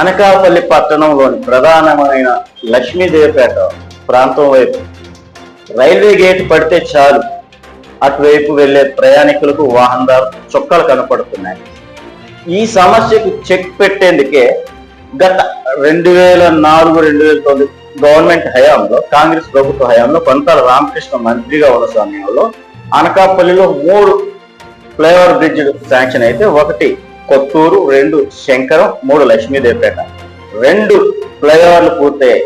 అనకాపల్లి పట్టణంలోని ప్రధానమైన లక్ష్మీదేవిపేట ప్రాంతం వైపు. రైల్వే గేట్ పడితే చాలు. అటువైపు వెళ్ళే ప్రయాణికులకు వాహనదారు చుక్కలు కనపడుతున్నాయి. ఈ సమస్యకు చెక్ పెట్టేందుకే గత రెండు వేల నాలుగు రెండు వేల తొమ్మిది గవర్నమెంట్ హయాంలో కాంగ్రెస్ ప్రభుత్వ హయాంలో కొంతల రామకృష్ణ మంత్రిగా ఉన్న సమయంలో అనకాపల్లిలో మూడు ఫ్లైఓవర్ బ్రిడ్జ్ శాంక్షన్ అయితే ఒకటి కొత్తూరు రెండు శంకరం మూడు లక్ష్మీదేవిపేట. రెండు ఫ్లైఓవర్లు పూర్తయి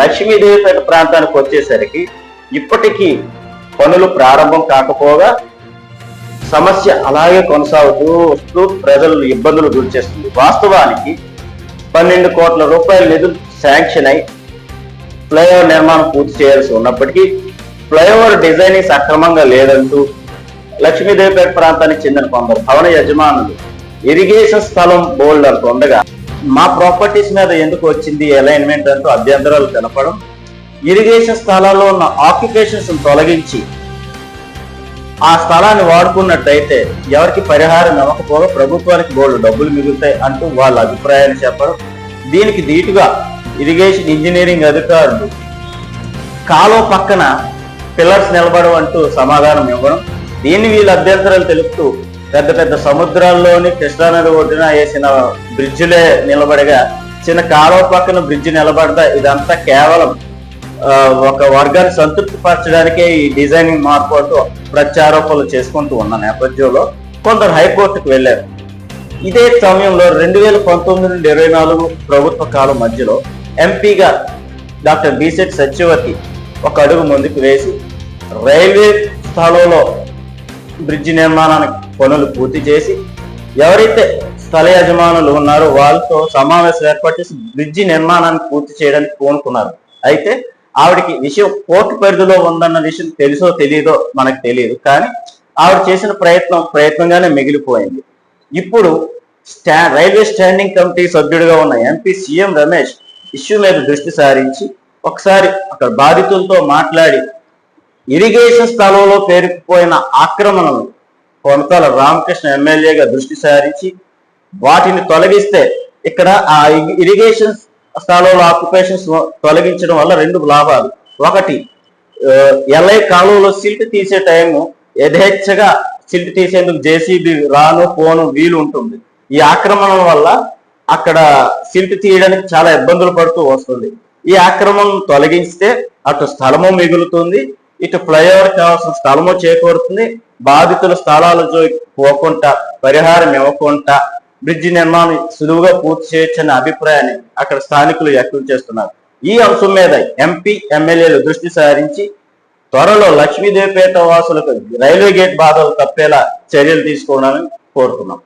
లక్ష్మీదేవిపేట ప్రాంతానికి వచ్చేసరికి ఇప్పటికీ పనులు ప్రారంభం కాకపోగా సమస్య అలాగే కొనసాగుతూ వస్తూ ప్రజలు ఇబ్బందులు గురిచేస్తుంది వాస్తవానికి పన్నెండు కోట్ల రూపాయల నిధులు శాంక్షన్ అయి ఫ్లైఓవర్ నిర్మాణం పూర్తి చేయాల్సి ఉన్నప్పటికీ ఫ్లైఓవర్ డిజైనింగ్ సక్రమంగా లేదంటూ లక్ష్మీదేవిపేట ప్రాంతానికి చెందిన కొందరు భవన యజమానులు ఇరిగేషన్ స్థలం బోల్డ్ అంటూ ఉండగా మా ప్రాపర్టీస్ మీద ఎందుకు వచ్చింది అలైన్మెంట్ అంటూ అభ్యంతరాలు తెలపడం ఇరిగేషన్ స్థలాల్లో ఉన్న ఆక్యుపేషన్స్ తొలగించి ఆ స్థలాన్ని వాడుకున్నట్టయితే ఎవరికి పరిహారం ఇవ్వకపోగా ప్రభుత్వానికి బోర్డు డబ్బులు మిగులుతాయి అంటూ వాళ్ళ అభిప్రాయాన్ని చెప్పడం దీనికి ధీటుగా ఇరిగేషన్ ఇంజనీరింగ్ అధికారులు కాలువ పక్కన పిల్లర్స్ నిలబడం అంటూ సమాధానం ఇవ్వడం దీన్ని వీళ్ళ అభ్యంతరాలు తెలుపుతూ పెద్ద పెద్ద సముద్రాల్లోని కృష్ణానది ఒడ్డున వేసిన బ్రిడ్జిలే నిలబడగా చిన్న కాలువ పక్కన బ్రిడ్జ్ నిలబడదా ఇదంతా కేవలం ఒక వర్గాన్ని సంతృప్తి పరచడానికే ఈ డిజైనింగ్ మార్పు అంటూ ప్రత్యారోపణలు చేసుకుంటూ ఉన్న నేపథ్యంలో కొందరు హైకోర్టుకు వెళ్ళారు. ఇదే సమయంలో రెండు వేల పంతొమ్మిది నుండి ఇరవై నాలుగు ప్రభుత్వ కాలం మధ్యలో ఎంపీగా డాక్టర్ బీసెట్ సత్యవతి ఒక అడుగు ముందుకు వేసి రైల్వే స్థలంలో బ్రిడ్జి నిర్మాణానికి పనులు పూర్తి చేసి ఎవరైతే స్థల యజమానులు ఉన్నారో వాళ్ళతో సమావేశం ఏర్పాటు చేసి బ్రిడ్జి నిర్మాణాన్ని పూర్తి చేయడానికి కోనుకున్నారు అయితే ఆవిడకి విషయం కోర్టు పరిధిలో ఉందన్న విషయం తెలుసో తెలియదో మనకు తెలియదు. కానీ ఆవిడ చేసిన ప్రయత్నం ప్రయత్నంగానే మిగిలిపోయింది. ఇప్పుడు స్టా రైల్వే స్టాండింగ్ కమిటీ సభ్యుడిగా ఉన్న ఎంపీ సీఎం రమేష్ ఇష్యూ మీద దృష్టి సారించి ఒకసారి అక్కడ బాధితులతో మాట్లాడి ఇరిగేషన్ స్థలంలో పేరుకుపోయిన ఆక్రమణలు కొనతాల రామకృష్ణ ఎమ్మెల్యేగా దృష్టి సారించి వాటిని తొలగిస్తే ఇక్కడ ఆ ఇరిగేషన్ స్థలంలో ఆక్యుపేషన్స్ తొలగించడం వల్ల రెండు లాభాలు. ఒకటి ఎల్ఐ కాలువలో సిల్ట్ తీసే టైము యథేచ్ఛగా సిల్ట్ తీసేందుకు జేసీబీ రాను పోను వీలు ఉంటుంది. ఈ ఆక్రమణల వల్ల అక్కడ సిల్ట్ తీయడానికి చాలా ఇబ్బందులు పడుతూ వస్తుంది. ఈ ఆక్రమణం తొలగిస్తే అటు స్థలము మిగులుతుంది ఇటు ఫ్లైఓవర్ కావాల్సిన స్థలము చేకూరుతుంది బాధితుల స్థలాలతో పోకుండా పరిహారం ఇవ్వకుండా బ్రిడ్జి నిర్మాణం సులువుగా పూర్తి చేయొచ్చనే అభిప్రాయాన్ని అక్కడ స్థానికులు వ్యక్తం చేస్తున్నారు. ఈ అంశం మీద ఎంపీ ఎమ్మెల్యేలు దృష్టి సారించి త్వరలో లక్ష్మీదేవిపేట వాసులకు రైల్వే గేట్ బాధలు తప్పేలా చర్యలు తీసుకోవాలని కోరుతున్నాం.